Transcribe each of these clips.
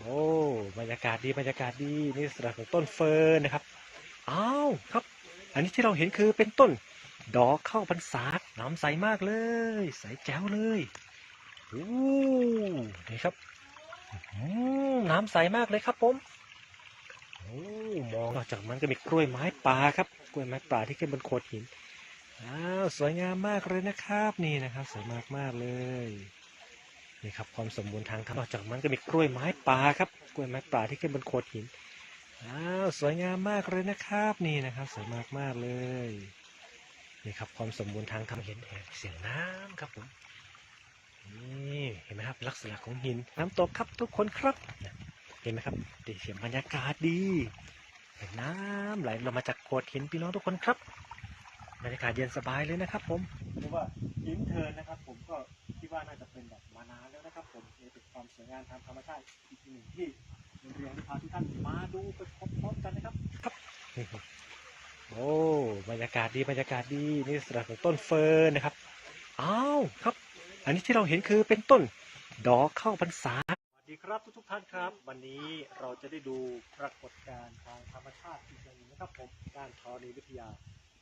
โอ้บรรยากาศดีบรรยากาศดีนี่สระของต้นเฟิร์นนะครับอ้าวครับ อันนี้ที่เราเห็นคือเป็นต้น ดอกเข้าพรรษาน้ำใสมากเลย ใสแจ๋วเลยโอ้นี่ครับน้ำใสมากเลยครับผมโอ้มองนอกจากมันก็มีกล้วยไม้ป่าครับ กล้วยไม้ป่าที่ขึ้นบนโขดหินอ้าวสวยงามมากเลยนะครับ นี่นะครับสวยมากมากๆเลย นี่ครับความสมบูรณ์ทางธรรมนอกจากมันก็มีกล้วยไม้ป่าครับกล้วยไม้ป่าที่ขึ้นบนโขดหินอ้าวสวยงามมากเลยนะครับนี่นะครับสวยมากมากเลยนี่ครับความสมบูรณ์ทางธรรมเห็นแห่เสียงน้ำครับผมนี่เห็นไหมครับลักษณะของหินน้ำตกครับทุกคนครับเห็นไหมครับดีเสียงบรรยากาศดีเห็นน้ำไหลลงมาจากโขดหินพี่น้องทุกคนครับบรรยากาศเย็นสบายเลยนะครับ ผมเรียกว่าหินเทินนะครับ ผมก็คิดว่าน่าจะ วามสวยงามทางธรรมชาติอีกหนึ่งที่โรงเรียนที่พาทุกท่านมาดูไปพร้อมๆกันนะครับครับ โอ้บรรยากาศดีบรรยากาศดีนี่สระของต้นเฟิร์นนะครับอ้าวครับ อันนี้ที่เราเห็นคือเป็นต้นดอกเข้าพรรษาสวัสดีครับทุกทุกๆท่านครับ วันนี้เราจะได้ดูปรากฏการณ์ทางธรรมชาติอีกอย่างหนึ่งนะครับผมการธรณีวิทยา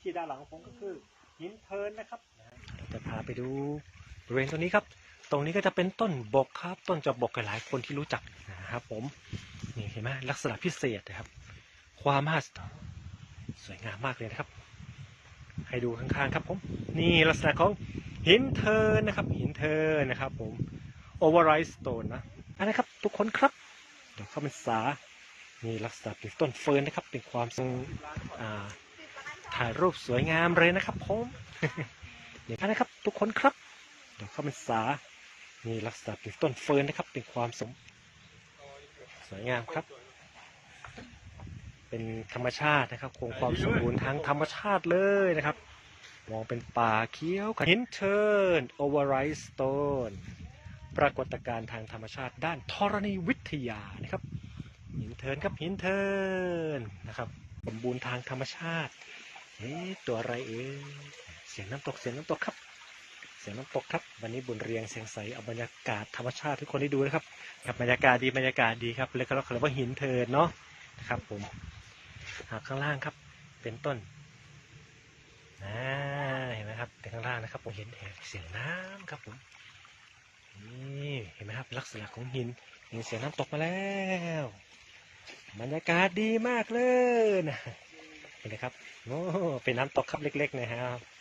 ที่ด้านหลังของผมก็คือหินเทิร์นนะครับนะเราจะพาไปดูบริเวณตรงนี้ครับ ตรงนี้ก็จะเป็นต้นบกครับ ต้นจอกบกหลายคนที่รู้จักนะครับ ผมนี่เห็นไหมลักษณะพิเศษนะครับ ความมหัศสวยงามมากเลยนะครับ ให้ดูข้างๆครับผม นี่ลักษณะของหินเทินนะครับ หินเทินนะครับ ผมโอเวอร์ไรสโตนนะอันนะครับทุกคนครับ เดี๋ยวเข้าพรรษานี่ลักษณะเป็นต้นเฟิร์นนะครับ เป็นความทรงถ่ายรูปสวยงามเลยนะครับผมนี่อันนะครับ ทุกคนครับเดี๋ยวเข้าพรรษา นี่ลักษณะเป็นต้นเฟิร์นนะครับ เป็นความสมสวยงามครับ เป็นธรรมชาตินะครับ คงความสมบูรณ์ทางธรรมชาติเลยนะครับ มองเป็นป่าเขียวหินเทิร์นโอเวอร์ไรส์สโตนปรากฏการณ์ทางธรรมชาติด้านธรณีวิทยานะครับ หินเทินครับหินเทินนะครับ สมบูรณ์ทางธรรมชาติเอ๊ะตัวอะไรเอ่ยเสียงน้ำตกเสียงน้ำตกครับ สียงน้ำตกครับ วันนี้บุญเรียงเสียงใสเอาบรรยากาศธรรมชาติทุกคนได้ดูนะครับครับบรรยากาศดีบรรยากาศดีครับเลยก็เราเรียกว่าหินเทินเนาะนะครับผมหากข้างล่างครับ เป็นต้นนะเห็นไหมครับแต่ข้างล่างนะครับผมเห็นแห่เสียงน้ำครับผมนี่เห็นไหมครับลักษณะของหินเห็นเสียงน้ำตกมาแล้วบรรยากาศดีมากเลยนะเห็นไหมครับโอ้เป็นน้ำตกครับเล็ก ๆ นะครับ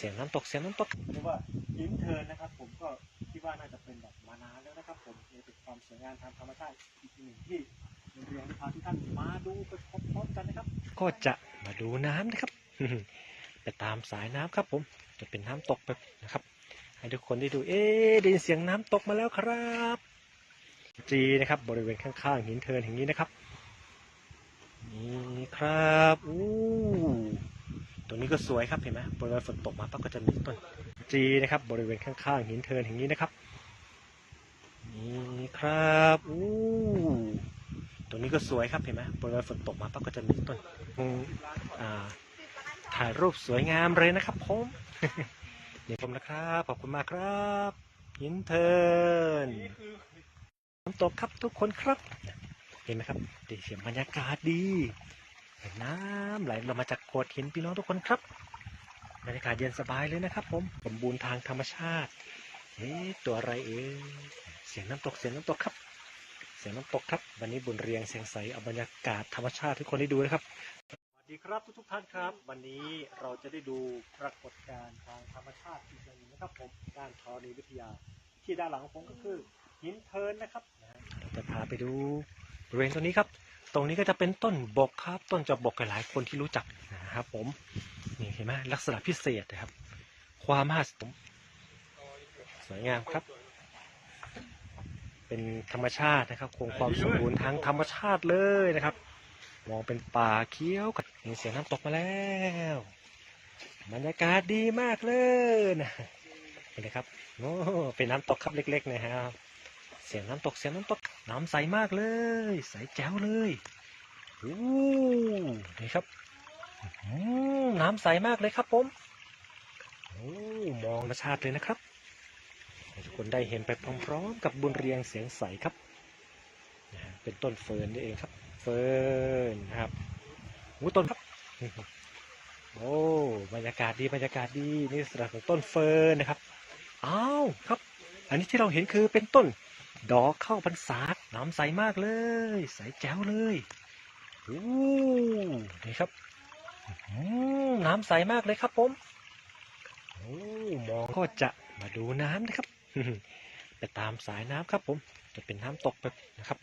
เสียงน้ำตกเสียงน้ำตกเรียกว่าหินเทินนะครับ ผมก็คิดว่าน่าจะเป็นแบบมานานแล้วนะครับ ผมนี่เป็นความสวยงามทางธรรมชาติอีกหนึ่งที่โรงเรียนที่พาทุกท่านมาดูไปพร้อมๆกันนะครับ ก็จะมาดูน้ำนะครับไปตามสายน้ำครับ ผมจะเป็นน้ำตกแบบนะครับ ให้ทุกคนได้ดูเอ๊ะได้ยินเสียงน้ำตกมาแล้วครับจีนะครับบริเวณข้างๆหินเทินแห่งนี้นะครับนี่ครับอู้ตรง นี้ก็สวยครับเห็นไหมบริเวณฝนตกมาปั๊บก็จะมีต้นจีนะครับ บริเวณข้างๆหินเทินแห่งนี้นะครับนี่ครับอู้ตรงนี้ก็สวยครับเห็นไหมบริเวณฝนตกมาปั๊บก็จะมีต้นอ่าถ่ายรูปสวยงามเลยนะครับผมเดี๋ยวผมนะครับ ขอบคุณมากครับหินเทินน้ำตกครับทุกคนครับ เห็นไหมครับดีเสียงบรรยากาศดี เห็นน้ำไหลลงมาจากโขดหินพี่น้องทุกคนครับบรรยากาศเย็นสบายเลยนะครับ ผมสมบูรณ์ทางธรรมชาติเอ๊ะตัวอะไรเอ่ยเสียงน้ำตกเสียงน้ำตกครับ เสียงน้ำตกครับ วันนี้บุญเรียงเสียงใสเอาบรรยากาศธรรมชาติทุกคนได้ดูนะครับสวัสดีครับทุกๆท่านครับ วันนี้เราจะได้ดูปรากฏการณ์ทางธรรมชาติอีกอย่างหนึ่งนะครับ ผมการธรณีวิทยา ที่ด้านหลังของผมก็คือหินเทินนะครับเราจะพาไปดูบริเวณตรงนี้ครับ ตรงนี้ก็จะเป็นต้นบกครับ ต้นจอกบกหลายคนที่รู้จักนะครับ ผมนี่เห็นไหมลักษณะพิเศษนะครับ ความมหัศจรรย์สวยงามครับ เป็นธรรมชาตินะครับ คงความสมบูรณ์ทางธรรมชาติเลยนะครับ มองเป็นป่าเขียวกับเห็นเสียงน้ำตกมาแล้วบรรยากาศดีมากเลยนะเห็นไหมครับโอ้เป็นน้ำตกครับเล็ก ๆ นะครับ เสียงน้ำตกเสียงน้ำตก น้ำใสมากเลย ใสแจ๋วเลยโอ้นี่ครับน้ำใสมากเลยครับผมโอ้มองธรรมชาติเลยนะครับทุกคนได้เห็นไปพร้อมๆกับบุญเรียงเสียงใสครับเป็นต้นเฟิร์นนี่เองครับ เฟิร์นนะครับหูต้นครับ โอ้บรรยากาศดีบรรยากาศดีนี่สระของต้นเฟิร์นนะครับอ้าวครับ อันนี้ที่เราเห็นคือเป็นต้น ดอกข้าวพรรษาน้ำใสมากเลย ใสแจ๋วเลยโอ้นี่ครับน้ำใสมากเลยครับผมโอ้มองก็จะมาดูน้ำนะครับไปตามสายน้ำครับผม จะเป็นน้ำตกแบบนะครับ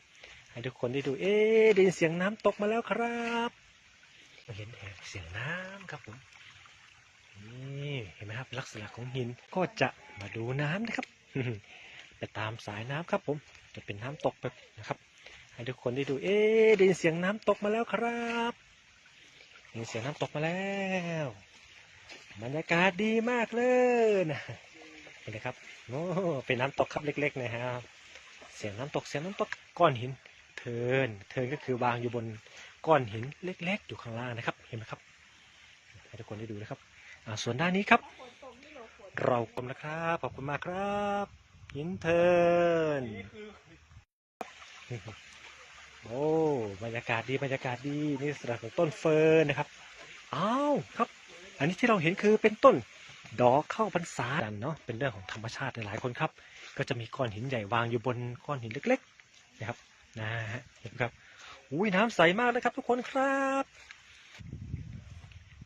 ให้ทุกคนได้ดู เอ๊ะได้ยินเสียงน้ำตกมาแล้วครับเห็นเสียงน้ำครับผมนี่เห็นไหมครับลักษณะของหินก็จะมาดูน้ำนะครับ ไปตามสายน้ำครับผม จะเป็นน้ำตกแบบนะครับ ให้ทุกคนได้ดู เอ๊ได้ยินเสียงน้ำตกมาแล้วครับได้ยินเสียงน้ำตกมาแล้วบรรยากาศดีมากเลยนะเห็นไหมครับโอ้เป็นน้ำตกครับเล็ก ๆ นะครับ เสียงน้ำตกเสียงน้ำตกก้อนหิน เทินเทินก็คือวางอยู่บนก้อนหินเล็ก ๆ อยู่ข้างล่างนะครับ เห็นไหมครับให้ทุกคนได้ดูนะครับส่วนด้านนี้ครับ เรากลมนะครับ ขอบคุณมากครับ หินเทินโอ้บรรยากาศดีบรรยากาศดีนี่สระของต้นเฟิร์นนะครับอ้าวครับ อันนี้ที่เราเห็นคือเป็นต้นดอกเข้าพรรษากันเนาะเป็นเรื่องของธรรมชาติหลายคนครับ ก็จะมีก้อนหินใหญ่วางอยู่บนก้อนหินเล็ก ๆ นะครับนะฮะเห็นครับอุ้ยน้ำใสมากนะครับ ทุกคนครับ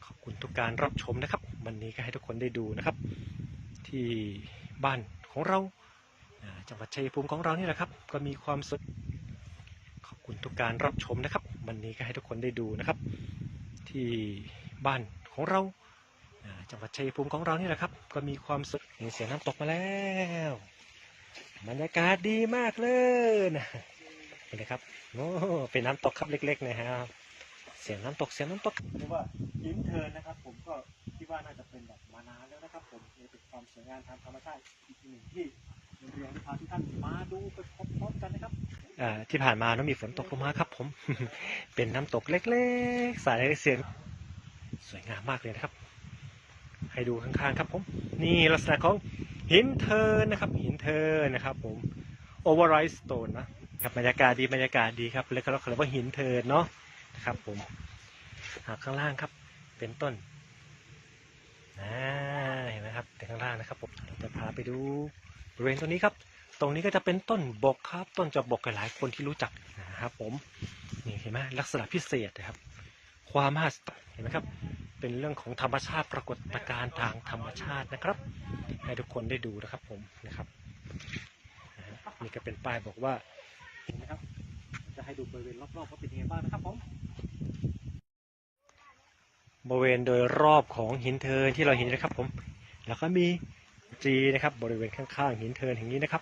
ขอบคุณทุกการรับชมนะครับ วันนี้ก็ให้ทุกคนได้ดูนะครับ ที่บ้านของเรา จังหวัดชัยภูมิของเรานี่แหละครับ ก็มีความสุขขอบคุณทุกการรับชมนะครับ วันนี้ก็ให้ทุกคนได้ดูนะครับ ที่บ้านของเราจังหวัดชัยภูมิของเรานี่แหละครับ ก็มีความสุขมีเสียงน้ำตกมาแล้วบรรยากาศดีมากเลยนะเห็นไหมครับโอ้เป็นน้ำตกครับเล็ก ๆ นะครับเสียงน้ำตกเสียงน้ำตกเรียกว่าหินเทินนะครับ ผมก็คิดว่าน่าจะเป็นแบบมานานแล้วนะครับ ผมเป็นความสวยงามทางธรรมชาติอีกหนึ่งที่ เรียนที่พาทุกท่านมาดูไปพร้อมๆกันนะครับที่ผ่านมาเนอะมีฝนตกลงมาครับผม เป็นน้ำตกเล็กๆ สายเสียงสวยงามมากเลยนะครับ ให้ดูข้างๆครับผม นี่ลักษณะของหินเทินนะครับหินเทินนะครับผม override stone นะครับบรรยากาศดีบรรยากาศดีครับแล้วก็เราเรียกว่าหินเทินเนาะนะครับผมหาข้างล่างครับ เป็นต้นอ่าเห็นไหมครับเป็นข้างล่างนะครับผมเราจะพาไปดู บริเวณตรงนี้ครับ ตรงนี้ก็จะเป็นต้นบกครับ ต้นจะบกกับหลายคนที่รู้จักนะครับผมนี่เห็นไหมลักษณะพิเศษนะครับ ความมหัศจรรย์เห็นไหมครับ เป็นเรื่องของธรรมชาติปรากฏการณ์ทางธรรมชาตินะครับ ให้ทุกคนได้ดูนะครับผมนะครับนี่ก็เป็นป้ายบอกว่าเห็นไหมครับ จะให้ดูบริเวณรอบๆว่าเป็นยังไงบ้างนะครับผมบริเวณโดยรอบของหินเทินที่เราเห็นนะครับผม แล้วก็มี จีนะครับ บริเวณข้างๆหินเทินอย่งนี้นะครับ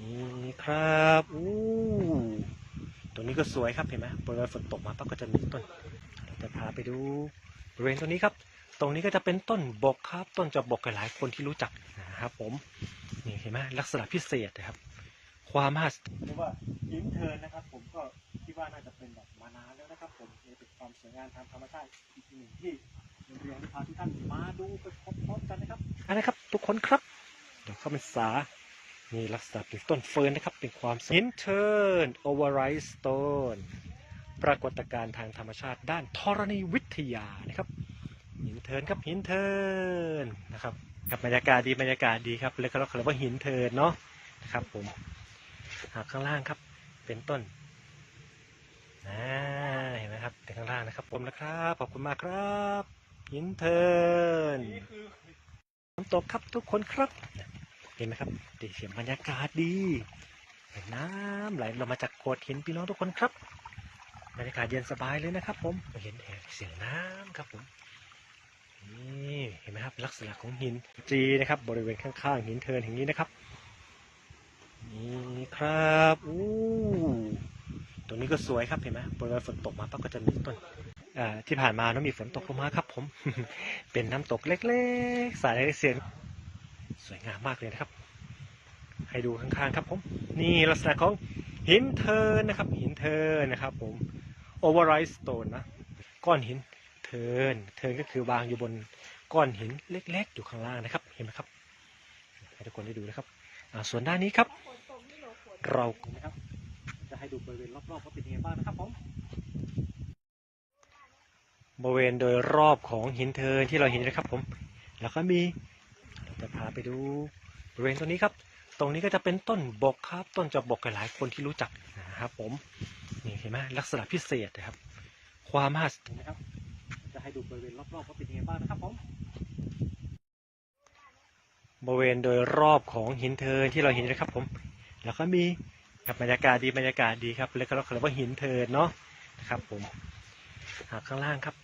นี่ครับอู้ตรงนี้ก็สวยครับเห็นไหมบริเวณฝนตกมาปั๊บก็จะมีต้นเราจะพาไปดูบริเวณตรงนี้ครับ ตรงนี้ก็จะเป็นต้นบกครับ ต้นจะบกกับหลายคนที่รู้จักนะครับผมนี่เห็นไหมลักษณะพิเศษนะครับ ความมหัศจรรย์เรียกว่าหินเทินนะครับ ผมก็คิดว่าน่าจะเป็นแบบมานานแล้วนะครับ ผมเป็นความสวยงามทางธรรมชาติอีกหนึ่งที่โรงเรียนพาทุกท่านมาดูไปพร้อมๆกันนะครับ อันนะครับ ทุกคนครับเดี๋ยวเข้าพรรษานี่ลักษณะเป็นต้นเฟิร์นนะครับ เป็นความหินเทิร์นโอเวอร์ไรสโตนปรากฏการณ์ทางธรรมชาติด้านธรณีวิทยานะครับหินเทินครับหินเทินนะครับครับบรรยากาศดีบรรยากาศดีครับเลยก็เราเรียกว่าหินเทินเนาะนะครับผมหากข้างล่างครับ เป็นต้นอ่าเห็นไหมครับเป็นข้างล่างนะครับผมนะครับขอบคุณมากครับ หินเทิน น้ำตกครับทุกคนครับ เห็นไหมครับดีเสียงบรรยากาศดีเห็นน้ำไหลเรามาจากโขดหินพี่น้องทุกคนครับบรรยากาศเย็นสบายเลยนะครับ ผมเห็นเสียงน้ำครับผมนี่เห็นไหมครับลักษณะของหินจีนะครับ บริเวณข้างๆหินเทินแห่งนี้นะครับนี่ครับอู้ตรงนี้ก็สวยครับเห็นไหมบริเวณฝนตกมาปั๊บก็จะมีต้น ที่ผ่านมาเนอะมีฝนตกลงมาครับ ผม เป็นน้ำตกเล็กๆ สายเสียงสวยงามมากเลยนะครับ ให้ดูข้างๆครับผม นี่ลักษณะของหินเทินนะครับ หินเทินนะครับผม override stone นะ ก้อนหินเทินเทินก็คือวางอยู่บนก้อนหินเล็ก ๆ อยู่ข้างล่างนะครับ เห็นไหมครับ ให้ทุกคนได้ดูนะครับส่วนด้านนี้ครับ เรานไหมครับจะให้ดูบริเวณรอบๆว่าเป็นยังไงบ้างนะครับผม บริเวณโดยรอบของหินเทินที่เราเห็นนะครับผม แล้วก็มีเราจะพาไปดูบริเวณตรงนี้ครับ ตรงนี้ก็จะเป็นต้นบกครับ ต้นจอกบกหลายคนที่รู้จักนะครับผมนี่เห็นไหมลักษณะพิเศษนะครับ ความมหัศนะครับ จะให้ดูบริเวณรอบๆว่าเป็นยังไงบ้างนะครับผมบริเวณโดยรอบของหินเทินที่เราเห็นนะครับผม แล้วก็มีครับบรรยากาศดีบรรยากาศดีครับแล้วก็เราเรียกว่าหินเทินเนาะนะครับผมหากข้างล่างครับ